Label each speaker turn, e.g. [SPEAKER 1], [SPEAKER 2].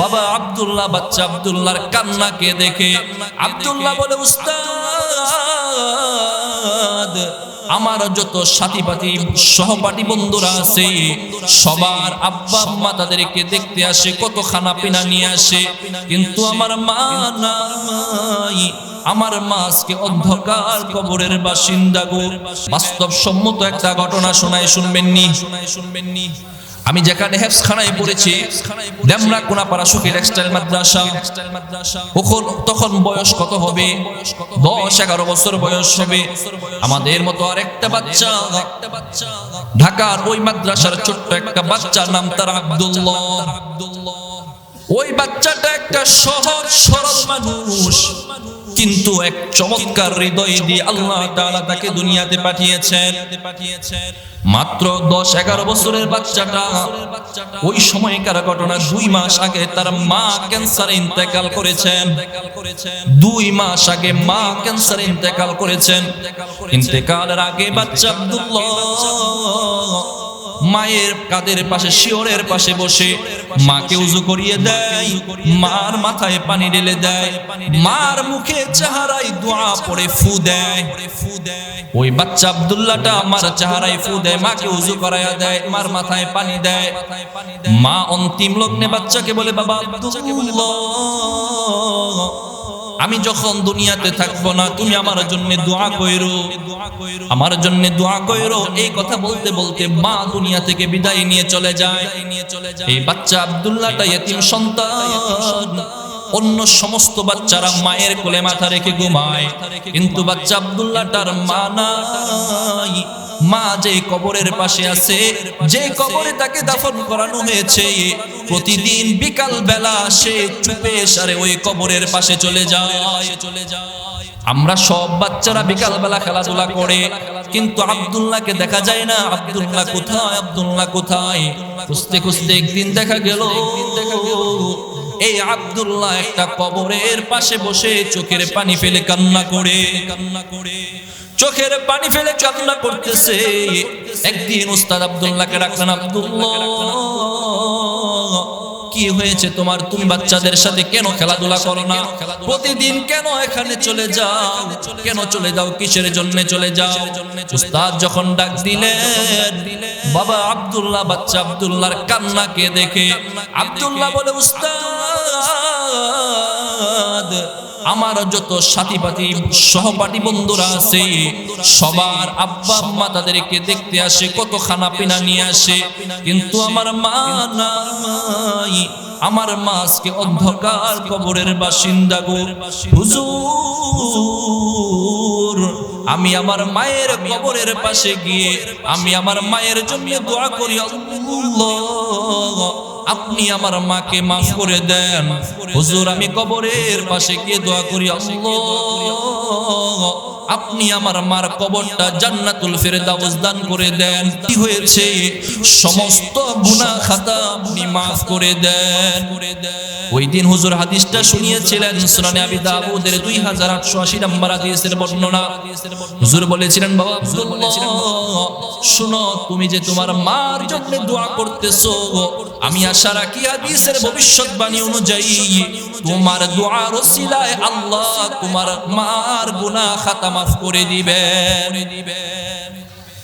[SPEAKER 1] বাবা আব্দুল্লাহ বাচ্চা আব্দুল্লাহর কান্নাকে দেখে, আব্দুল্লাহ বলে, উস্তাদ, আমার যত সাথী পাতি সহপাঠী বন্ধুরা আছে, সবার আব্বা আম্মা তাদেরকে দেখতে আসে কত খানা পিনা নিয়ে আসে। কিন্তু আমার মা নাই। আমার মা আজকে অন্ধকার কবরের বাসিন্দা গো। বাস্তব সম্মত একটা ঘটনা শোনায় শুনবেননি শোনায়, শুনবেননি? আমি যেখানে হেফস খানায় পড়েছি ডেমরা কোনাপাড়া সুখী টেক্সটাইল মাদ্রাসা। তখন তখন বয়স কত হবে? দশ, এগারো বছর বয়স হবে। আমাদের মতো আরেকটা বাচ্চা। ঢাকার ওই মাদ্রাসার ছোট্ট একটা বাচ্চা নাম তার আব্দুল্লাহ। ওই বাচ্চাটা একটা সহজ, সরল মানুষ। কিন্তু এক চমৎকার হৃদয় দিয়ে আল্লাহ তাআলা তাকে দুনিয়াতে পাঠিয়েছেন। মাত্র দশ এগারো বছরের বাচ্চাটা, ওই সময়কার ঘটনা দুই মাস আগে তার মা ক্যান্সারে ইন্তেকাল করেছেন। দুই মাস আগে মা ক্যান্সারে ইন্তেকাল করেছেন। ইন্তেকালের আগে বাচ্চা আব্দুল্লাহ। মায়ের কাদের পাশে, শিওরের পাশে বসে মাকে উজু করিয়ে দেয়, মার মাথায় পানি ঢেলে দেয়, মার মুখে চেহারায় দোয়া পড়ে ফু দেয়। ফু দেয় ওই বাচ্চা আব্দুল্লাহটা মার চেহারায় ফু দেয়, মাকে উজু করাইয়া দেয়, মার মাথায় পানি দেয়। মা অন্তিম লগ্নে বাচ্চাকে বলে, বাবা আব্দুল্লাহ আমি যখন দুনিয়াতে থাকব না, তুমি আমার জন্য দোয়া কইরো। আমার জন্য দোয়া কইরো। এই কথা বলতে বলতে মা দুনিয়া থেকে বিদায় নিয়ে চলে যায়। এই বাচ্চা আব্দুল্লাহটা ইতিম সন্তান। অন্য সমস্ত বাচ্চারা মায়ের কোলে মাথা রেখে ঘুমায়। কিন্তু বাচ্চা আব্দুল্লাহটার মা নাই। মা যে কবরের পাশে আছে, যে কবরে তাকে দাফন করানো হয়েছে, প্রতিদিন বিকাল বেলা সে চুপে সারে ওই কবরের পাশে চলে যায় চলে যায়। আমরা সব বাচ্চারা বিকাল বেলা খেলাধুলা করে, কিন্তু আব্দুল্লাহকে দেখা যায় না, আব্দুল্লাহ কোথায় আব্দুল্লাহ কোথায়? খুঁজতে খুঁজতে একদিন দেখা গেল এই আব্দুল্লাহ একটা কবরের পাশে বসে চোখের পানি ফেলে কান্না করে। কান্না করে চোখের পানি ফেলে কান্না করতেছে। একদিন উস্তাদ আব্দুল্লাহকে রাখলেন আব্দুল্লাহ, কি হয়েছে তোমার? তুমি বাচ্চাদের সাথে কেন খেলাধুলা করো না? প্রতিদিন কেন এখানে চলে যাও? কেন চলে যাও? কিসের জন্য চলে যাও? উস্তাদ যখন ডাক দিলেন, বাবা আব্দুল্লাহ, বাচ্চা আব্দুল্লাহর কান্নাকে দেখে। আব্দুল্লাহ বলে, উস্তাদ আমার যত সাথী পাতি সহপাঠী বন্ধুরা আছে, সবার আব্বা আম্মা তাদেরকে দেখতে আসে কত খানা পিনা নিয়ে আসে। কিন্তু আমার মা নাই। আমার মা আজকে অন্ধকার কবরের বাসিন্দা গো। হুজুর, আমি আমার মায়ের কবরের পাশে গিয়ে, আমি আমার মায়ের জন্য দোয়া করি, আল্লাহ। আপনি আমার মাকে মাফ করে দেন। হুজুর আমি কবরের পাশে গিয়ে দোয়া করি আল্লাহ। আপনি আমার মার কবরটা জান্নাতুল ফেরদাউস দান করে দেন। কি হয়েছে? সমস্ত গুনাহ খাতা আপনি মাফ করে দেন। ওই দিন হুজুর হাদিসটা শুনিয়েছিলেন সুনানে আবি দাউদের 2880 নম্বর হাদিসের বর্ণনা। হুজুর বলেছিলেন, বাবা আব্দুল্লাহ, শুনো, তুমি যে তোমার মার জন্য দোয়া করতেছো, আমি আশা রাখি হাদিসের ভবিষ্যৎবাণী অনুযায়ী তোমার দোয়ার ওসিলায় আল্লাহ তোমার মার গুনাহ খাতা মাফ করে দিবেন।